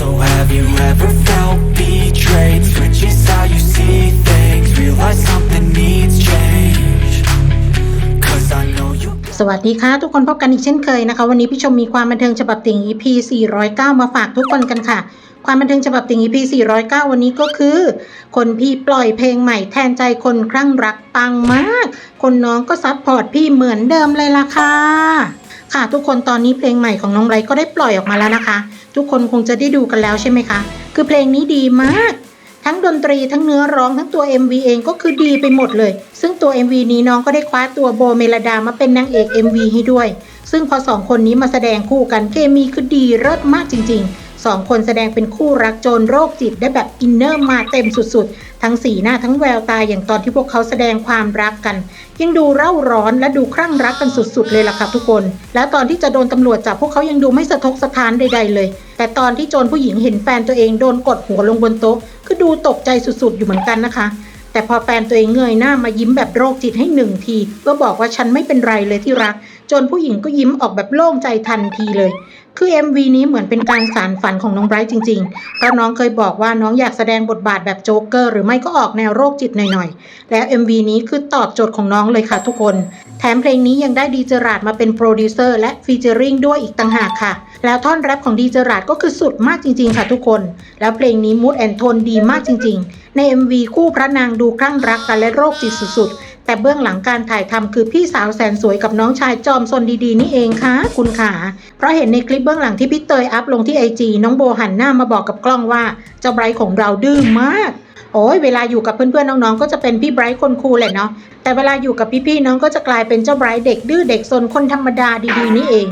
So have you ever felt betrayed? Switches how you see things Realize something needs change Cause I know you สวัสดีค่ะทุกคนพบกันอีกเช่นเคยนะคะ วันนี้พี่ชมมีความบันเทิงฉบับติ่ง EP 409 มาฝากทุกคนกันค่ะ ความบันเทิงฉบับติ่ง EP 409 วันนี้ก็คือ คนพี่ปล่อยเพลงใหม่แทนใจคนคลั่งรักปังมาก คนน้องก็ซัพพอร์ตพี่เหมือนเดิมเลยล่ะค่ะ ค่ะทุกคนตอนนี้เพลงใหม่ของน้องไบรท์ก็ได้ปล่อยออกมาแล้วนะคะ ทุกคนคงจะได้ดูกันแล้วใช่ไหมคะ คือเพลงนี้ดีมาก ทั้งดนตรีทั้งเนื้อร้องทั้งตัว MV เองก็คือดีไปหมดเลย ซึ่งตัว MV นี้น้องก็ได้คว้าตัวโบเมลดามาเป็นนางเอก MV ให้ด้วย ซึ่งพอสองคนนี้มาแสดงคู่กันเคมีคือดีเลิศมากจริง ๆ สองคนแสดงเป็นคู่รักโจรโรคจิตได้แบบอินเนอร์มาเต็มสุดๆ ทั้งสีหน้าทั้งแววตาอย่างตอนที่พวกเขาแสดงความรักกัน ยังดูเร่าร้อนและดูคลั่งรักกันสุดๆ เลยล่ะค่ะทุกคน แล้วตอนที่จะโดนตำรวจจับพวกเขายังดูไม่สะทกสะท้านใดๆเลย แต่ตอนที่โจรผู้หญิงเห็นแฟนตัวเองโดนกดหัวลงบนโต๊ะคือดูตกใจสุดๆ อยู่เหมือนกันนะคะแต่พอแฟนตัวเองเงยหน้ามายิ้มแบบโรคจิตให้หนึ่งทีเพื่อบอกว่าฉันไม่เป็นไรเลยที่รัก จนผู้หญิงก็ยิ้มออกแบบโล่งใจทันทีเลย คือ MV นี้เหมือนเป็นการสารฝันของน้องไบรท์จริงๆ เพราะน้องเคยบอกว่าน้องอยากแสดงบทบาทแบบโจ๊กเกอร์หรือไม่ก็ออกแนวโรคจิตหน่อยๆ แล้ว MV นี้คือตอบโจทย์ของน้องเลยค่ะทุกคน แถมเพลงนี้ยังได้ดีเจอราดมาเป็นโปรดิวเซอร์และฟีเจอริงด้วยอีกต่างหากค่ะ แล้วท่อนแรปของดีเจอราดก็คือสุดมากจริงๆ ค่ะทุกคน แล้วเพลงนี้มูดแอนโทนดีมากจริงๆ ใน MV คู่พระนางดูคลั่งรักกันและโรคจิตสุดๆ แต่เบื้องหลังการถ่ายทำคือพี่สาวแสนสวยกับน้องชายจอมซนดีๆนี่เองค่ะคุณขาเพราะเห็นในคลิปเบื้องหลังที่พี่เตยอัพลงที่ไอจีน้องโบหันหน้ามาบอกกับกล้องว่าเจ้าไบรท์ของเราดื้อมากโอ้ยเวลาอยู่กับเพื่อนๆน้องๆก็จะเป็นพี่ไบรท์คนคูลแหละเนาะแต่เวลาอยู่กับพี่ๆน้องก็จะกลายเป็นเจ้าไบรท์เด็กดื้อเด็กซนคนธรรมดาดีๆนี่เอง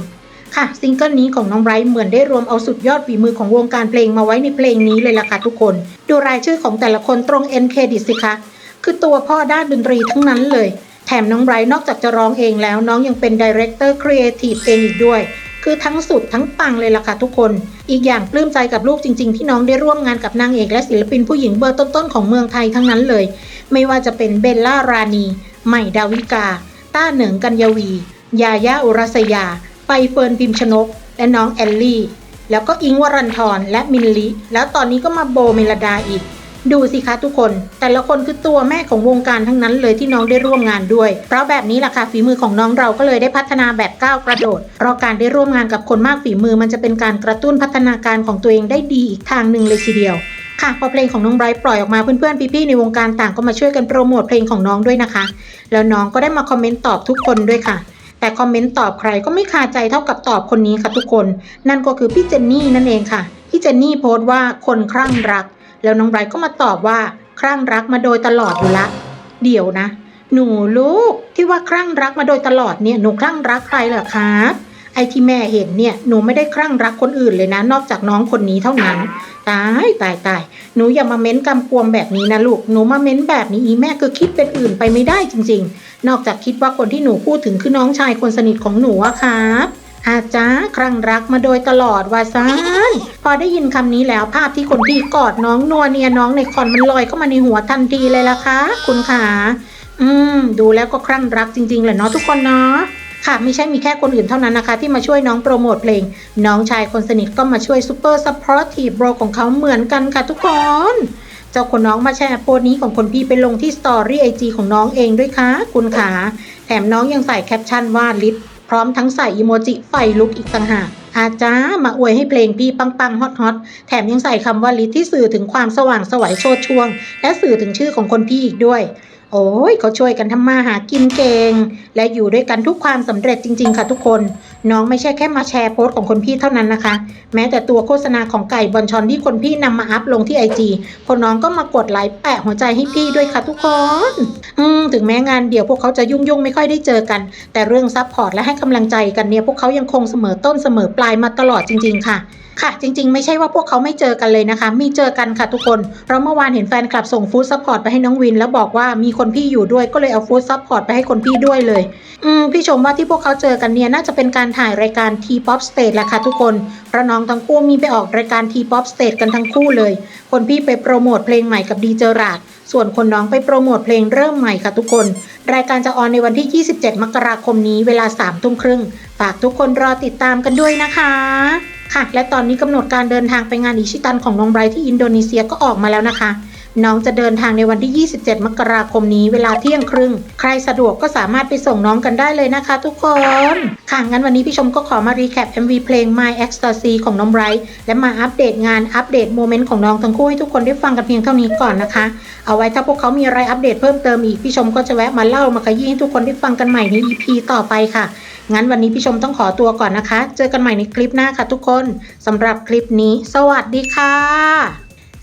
ค่ะซิงเกิลนี้ของน้องไบรท์เหมือนได้รวมเอาสุดยอดฝีมือของวงการเพลงมาไว้ในเพลงนี้เลยล่ะค่ะทุกคน ดูรายชื่อของแต่ละคนตรงเอ็นเครดิตสิคะ คือตัวพ่อด้านดนตรีทั้งนั้นเลย แถมน้องไบรท์นอกจากจะร้องเองแล้วน้องยังเป็นดีเรคเตอร์ครีเอทีฟเองอีกด้วย คือทั้งสุดทั้งปังเลยล่ะค่ะทุกคน อีกอย่างปลื้มใจกับลูกจริง ๆ ที่น้องได้ร่วมงานกับนางเอกและศิลปินผู้หญิงเบอร์ต้นๆของเมืองไทยทั้งนั้นเลย ไม่ว่าจะเป็นเบลล่ารานี ใหม่ดาวิกา ต้าเหนิงกัญญวี ยาย่าอุรัสยา ไปเฟิร์นพิมชนก และน้องแอลลี่แล้วก็อิงวรันทรและมินลิ แล้วตอนนี้ก็มาโบเมลดาอีก ดูสิคะทุกคน แต่ละคนคือตัวแม่ของวงการทั้งนั้นเลยที่น้องได้ร่วมงานด้วย เพราะแบบนี้แหละค่ะฝีมือของน้องเราก็เลยได้พัฒนาแบบก้าวกระโดด เพราะการได้ร่วมงานกับคนมากฝีมือ มันจะเป็นการกระตุ้นพัฒนาการของตัวเองได้ดีอีกทางหนึ่งเลยทีเดียวค่ะพอเพลงของน้องไบรท์ปล่อยออกมาเพื่อนๆ พี่ๆ ในวงการต่างก็มาช่วยกันโปรโมทเพลงของน้องด้วยนะคะ แล้วน้องก็ได้มาคอมเมนต์ตอบทุกคนด้วยค่ะ แต่คอมเมนต์ตอบใครก็ไม่คาใจเท่ากับตอบคนนี้ค่ะทุกคน นั่นก็คือพี่เจนนี่นั่นเองค่ะ พี่เจนนี่โพสต์ว่าคนคลั่งรัก แล้วน้องไบรท์ก็มาตอบว่าคลั่งรักมาโดยตลอดอยู่ละ เดี๋ยวนะ หนูลูกที่ว่าคลั่งรักมาโดยตลอดเนี่ยหนูคลั่งรักใครเหรอครับไอ้ที่แม่เห็นเนี่ยหนูไม่ได้คลั่งรักคนอื่นเลยนะ นอกจากน้องคนนี้เท่านั้นตายตายตายหนูอย่ามาเม้นกำกวมแบบนี้นะลูกหนูมาเม้นแบบนี้อีแม่คือคิดเป็นอื่นไปไม่ได้จริง ๆ นอกจากคิดว่าคนที่หนูพูดถึงคือน้องชายคนสนิทของหนูอะครับ อาจ้าครั้งรักมาโดยตลอดว่าซานพอได้ยินคำนี้แล้วภาพที่คนที่กอดน้องนัวเนียน้องในคอนมันลอยเข้ามาในหัวทันทีเลยล่ะคะ คุณขาอืม ดูแล้วก็ครั้งรักจริงๆแหละเนาะทุกคนเนาะค่ะไม่ใช่มีแค่คนอื่นเท่านั้นนะคะ ที่มาช่วยน้องโปรโมทเพลง น้องชายคนสนิทก็มาช่วยซูเปอร์ซัพพอร์ตทีโบรของเขาเหมือนกันค่ะทุกคน เจ้าคนน้องมาแชร์โพสนี้ของคนพี่ไปลงที่สตอรี่ไอจีของน้องเองด้วยค่ะคุณขาแถมน้องยังใส่แคปชั่นว่าลิศ พร้อมทั้งใส่อีโมจิไฟลุกอีกต่างหากอาจ้ามาอวยให้เพลงพี่ปังปังฮอตฮอตแถมยังใส่คำว่าลิทที่สื่อถึงความสว่างสวัยโชดช่วง และสื่อถึงชื่อของคนพี่อีกด้วย โอ้ยเขาช่วยกันทำมาหากินเก่งและอยู่ด้วยกันทุกความสำเร็จจริง ๆ ค่ะทุกคนน้องไม่ใช่แค่มาแชร์โพสต์ของคนพี่เท่านั้นนะคะ แม้แต่ตัวโฆษณาของไก่บอลชอนที่คนพี่นำมาอัพลงที่ไอจีคนน้องก็มากดไลค์แปะหัวใจให้พี่ด้วยค่ะทุกคนอืมถึงแม้งานเดี่ยวพวกเขาจะยุ่งๆไม่ค่อยได้เจอกัน แต่เรื่องซัพพอร์ตและให้กำลังใจกันเนี่ยพวกเขายังคงเสมอต้นเสมอปลายมาตลอดจริง ๆ ค่ะค่ะ จริง ๆ ไม่ใช่ว่าพวกเขาไม่เจอกันเลยนะคะ มีเจอกันค่ะทุกคน เพราะเมื่อวานเห็นแฟนคลับส่งฟู้ดซัพพอร์ตไปให้น้องวิน แล้วบอกว่ามีคนพี่อยู่ด้วยก็เลยเอาฟู้ดซัพพอร์ตไปให้คนพี่ด้วยเลย อืมพี่ชมว่าที่พวกเขาเจอกันเนี่ยน่าจะเป็นการถ่ายรายการ T-POP Stage แหละค่ะทุกคนเพราะน้องทั้งคู่มีไปออกรายการ T-POP Stage กันทั้งคู่เลย คนพี่ไปโปรโมทเพลงใหม่กับดีเจอราดส่วนคนน้องไปโปรโมทเพลงเริ่มใหม่ค่ะทุกคน รายการจะออนในวันที่ 27 มกราคมนี้เวลา3ทุ่มครึ่งฝากทุกคนรอติดตามกันด้วยนะคะค่ะ และตอนนี้กำหนดการเดินทางไปงานอิชิตันของน้องไบรท์ที่อินโดนีเซียก็ออกมาแล้วนะคะ น้องจะเดินทางในวันที่ 27 มกราคมนี้เวลาเที่ยงครึ่ง ใครสะดวกก็สามารถไปส่งน้องกันได้เลยนะคะทุกคน ค่ะงั้นวันนี้พี่ชมก็ขอมารีแคป MV เพลง My Ecstasy ของน้องไบรท์และมาอัปเดตงานอัปเดตโมเมนต์ของน้องทั้งคู่ให้ทุกคนได้ฟังกันเพียงเท่านี้ก่อนนะคะ เอาไว้ถ้าพวกเขามีอะไรอัปเดตเพิ่มเติมอีกพี่ชมก็จะแวะมาเล่ามาขยี้ให้ทุกคนได้ฟังกันใหม่ใน EP ต่อไปค่ะ งั้นวันนี้พี่ชมต้องขอตัวก่อนนะคะ เจอกันใหม่ในคลิปหน้าค่ะทุกคนสำหรับคลิปนี้ สวัสดีค่ะ